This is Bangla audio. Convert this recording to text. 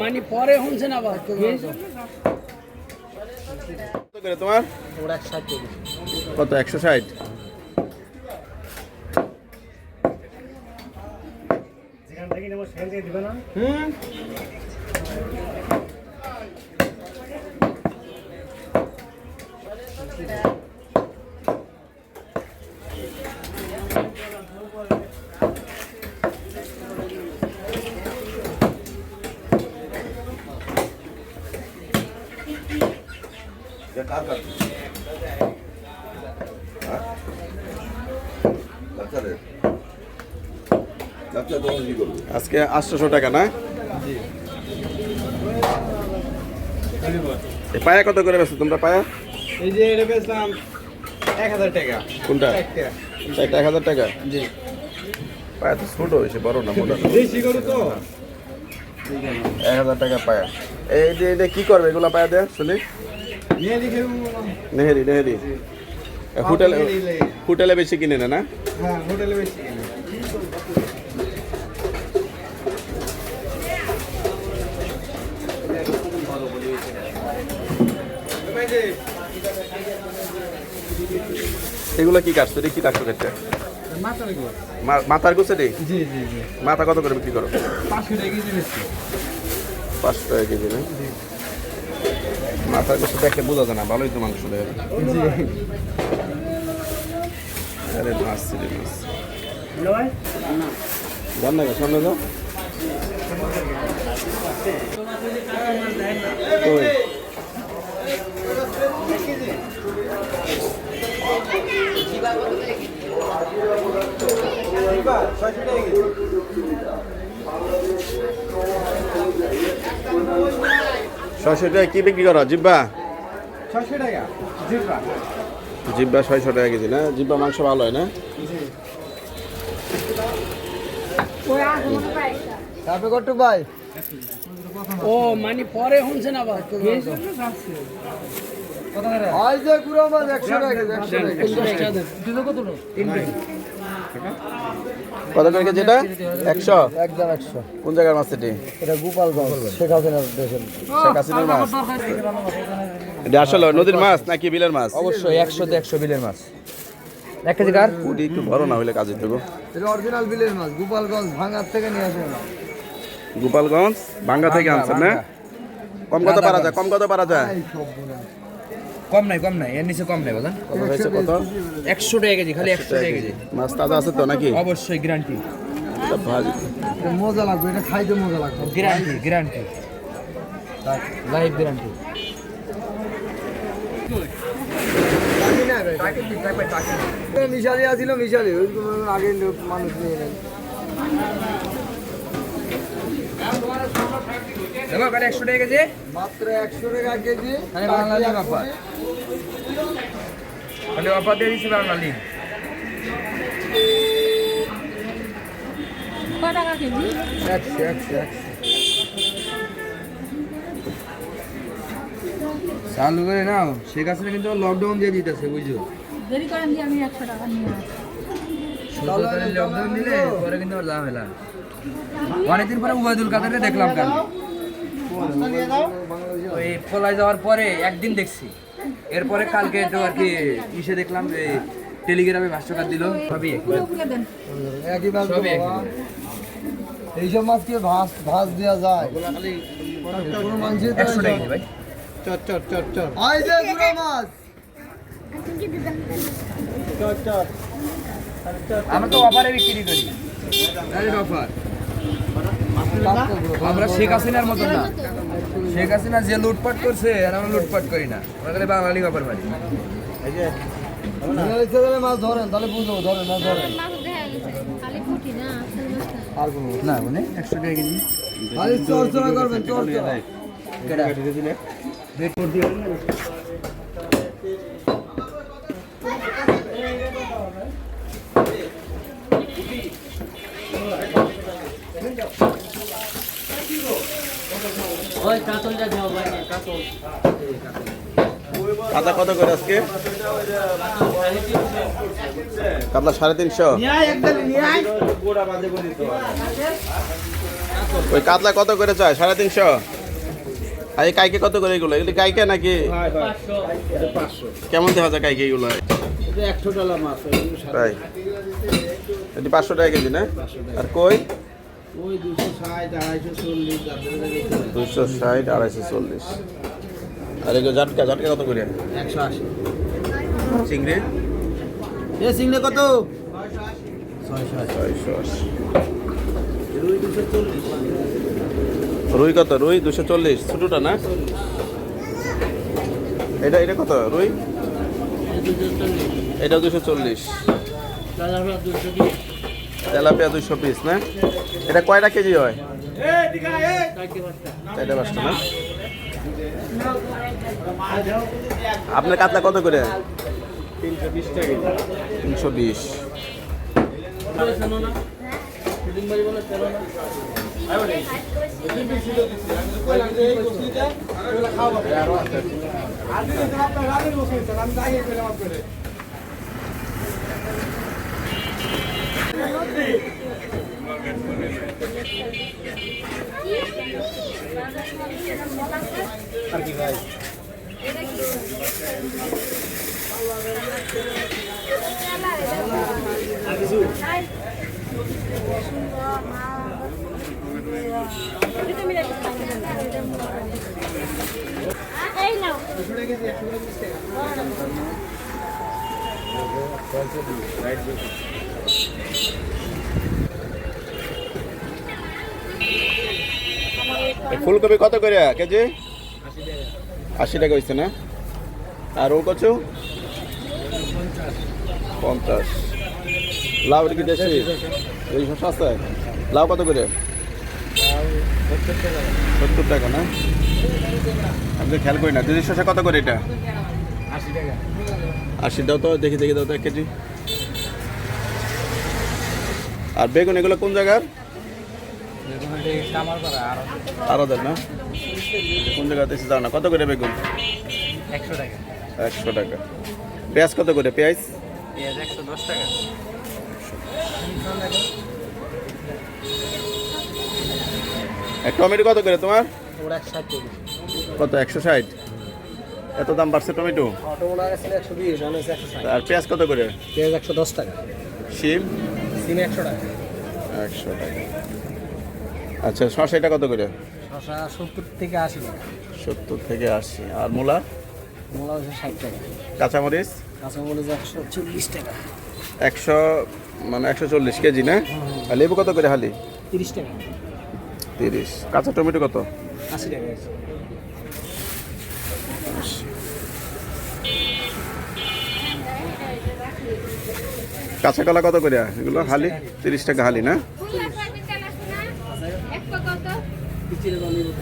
মানে পরে শুনছেন আবার কত করে তোমার? কত একশো ষাট? হুম? আজকে আটশোশো টাকা না? পায়া কত করে বেছো তোমরা পায়া? এই যে এটা বেচলাম এক হাজার টাকা। কোনটা? একটা চারটা এক হাজার টাকা? জি। পায়া তো ছোট হয়েছে বড় না মোটা? তো। এক হাজার টাকা পায়া। এই যে এটা কি করবে এগুলো পায়া দেয় শুনি? নেহেরি নেহেরি হোটেলে হোটেলে বেশি কিনে না না? হ্যাঁ হোটেলে বেশি এগুলো কি কাটছো? রে কি কাটছো কেটে মাথা মাথার গুছে রে জি জি জি। মাথা কত করে বিক্রি করো? পাঁচশো টাকা কেজি পাঁচশো টাকা কেজি না? মাথার গুছে দেখে বোঝা যায় না ভালোই তো মাংস দেয়। আরে মাছ ছিল মাছ না সামনে যাও। ছয়শো টাকা কি বিক্রি করো? জিব্বা? ছয়শো টাকা। জিরবা জিব্বা ছয়শো টাকা কেজি না? জিব্বা মাংস ভালো হয় না? তারপরে কত ভাই? ও মানে পরে শুনছেন আবার। আজ যে গুড়া মাছ একশো টাকা একশো কত করে কেজি এটা? একশো? একদম একশো। কোন জায়গার মাছ এটি? এটা গোপালগঞ্জ শেখ হাসিনার দেশের শেখ হাসিনার মাছ। এটা আসলে নদীর মাছ নাকি বিলের মাছ? অবশ্যই একশো তো একশো বিলের মাছ। এক কেজি কার? পুটি একটু বড় না হইলে কাজের দেবো এটা অরিজিনাল বিলের মাছ গোপালগঞ্জ ভাঙার থেকে নিয়ে গোপালগঞ্জ বাঙ্গা থেকে আনছেন না? কম কত পারা যায়? কম কত পারা যায়? কম নাই কম নাই। এর নিচে কম নাই বলেন কত হয়েছে কত? একশো টাকা কেজি খালি একশো টাকা কেজি। মাছ তাজা আছে তো নাকি? অবশ্যই গ্যারান্টি মজা লাগবে এটা খাইতে মজা লাগবে। গ্যারান্টি গ্যারান্টি লাইভ গ্যারান্টি মিশালি আছিল মিশালি। আগে মানুষ নিয়ে নেন একশো টাকা কেজি। মাত্র একশো টাকা কেজি। বাঙালি খালি অফার দিয়ে দিচ্ছি বাঙালি একশো একশো একশো। চালু করে নাও। শেখ হাসিনা কিন্তু লকডাউন দিয়ে দিতেছে বুঝছ? দেরি করেন দিয়ে আমি একশো টাকা নিয়ে আসি লকডাউন দিলে পরে কিন্তু আর ঝামেলা অনেকদিন পরে উবায়দুল কাদেরকে দেখলাম কাল। ওই পলায় যাওয়ার পরে একদিন দেখছি। এরপরে কালকে তো আর কি ইসে দেখলাম যে টেলিগ্রামে ভাষ্যকার দিল। সবই একই। সবই একই। এইসব মাছ কি ভাস ভাস দেওয়া যায়? কোনো একশো টাকা ভাই। আই যে গুড়া মাছ! আমরা তো অফারে বিক্রি করি। অফার আমরা শেখ হাসিনার মতন না। শেখ হাসিনা যে লুটপাট করছে আর আমরা লুটপাট করি না। আমরা খালি বাঙালি ব্যাপার মারি মাছ ধরেন তাহলে বুঝব ধরেন না ধরেন। মাছ পুঁটি না মানে একশো টাকা কেজি। খালি চর্চা করবেন চর্চা ওই কাতলটা দেওয়া ভাই কাতল। কাতলা কত করে আজকে? কাতলা সাড়ে তিনশো। ওই কাতলা কত করে চায় সাড়ে তিনশো? আর এই কাইকে কত করে এগুলো? এগুলি কাইকে নাকি? কেমন দেখা যায় কাইকে এগুলো? একশো ডলার মাছ তাই। এটি পাঁচশো টাকা কেজি না? আর কই? দুশো ষাট আড়াইশো চল্লিশ আর এগুলো জাটকা জাটকা কত করে? একশো আশি। চিংড়ি? এ সিংড়ে কত? ছয়শো আশি। রুই কত? রুই দুশো চল্লিশ। ছোটোটা না? এটা এটা কত? রুই? এটা দুশো চল্লিশ। তেলাপিয়া দুশো পিস না এটা কয়টা কেজি হয় আপনার কাতলা কত করে তিনশো বিশ শোনো না শুটিং বাড়ি বলে ফুলকপি কত করে? কেজি? আশি টাকা হয়েছে না? আর ও কচু? পঞ্চাশ। লাউ কি দেশি? সস্তা লাউ কত করে? সত্তর টাকা না? আপনি খেয়াল করি না। দিদি শসা কত করে এটা? আশি দাও তো, দেখি দেখি দাও তো, এক কেজি। আর বেগুন এগুলো কোন জায়গার? আর দেন না? কোন জায়গাতে এসে না? কত করে বেগুন? একশো টাকা। একশো টাকা পেঁয়াজ কত করে? পেঁয়াজ? পেঁয়াজ একশো দশ টাকা টমেটো কত করে তোমার? কত একশো ষাট? এত দাম বাড়ছে টমেটো? আর পেঁয়াজ কত করে? পেঁয়াজ একশো দশ টাকা। শিম? সিম একশো টাকা। একশো টাকা। আচ্ছা শসা এটা কত করে? শশা সত্তর থেকে আশি টাকা। সত্তর থেকে আশি। আর মূলা? মূলা হচ্ছে ষাট টাকা। কাঁচামরিচ? কাঁচামরিচ একশো চল্লিশ টাকা। একশো মানে একশো চল্লিশ কেজি না? আর লেবু কত করে হালি? তিরিশ টাকা। তিরিশ। কাঁচা টমেটো কত? আশি টাকা। কাঁচা কলা কত করে? এগুলো হালি? তিরিশ টাকা হালি না? けれど見事。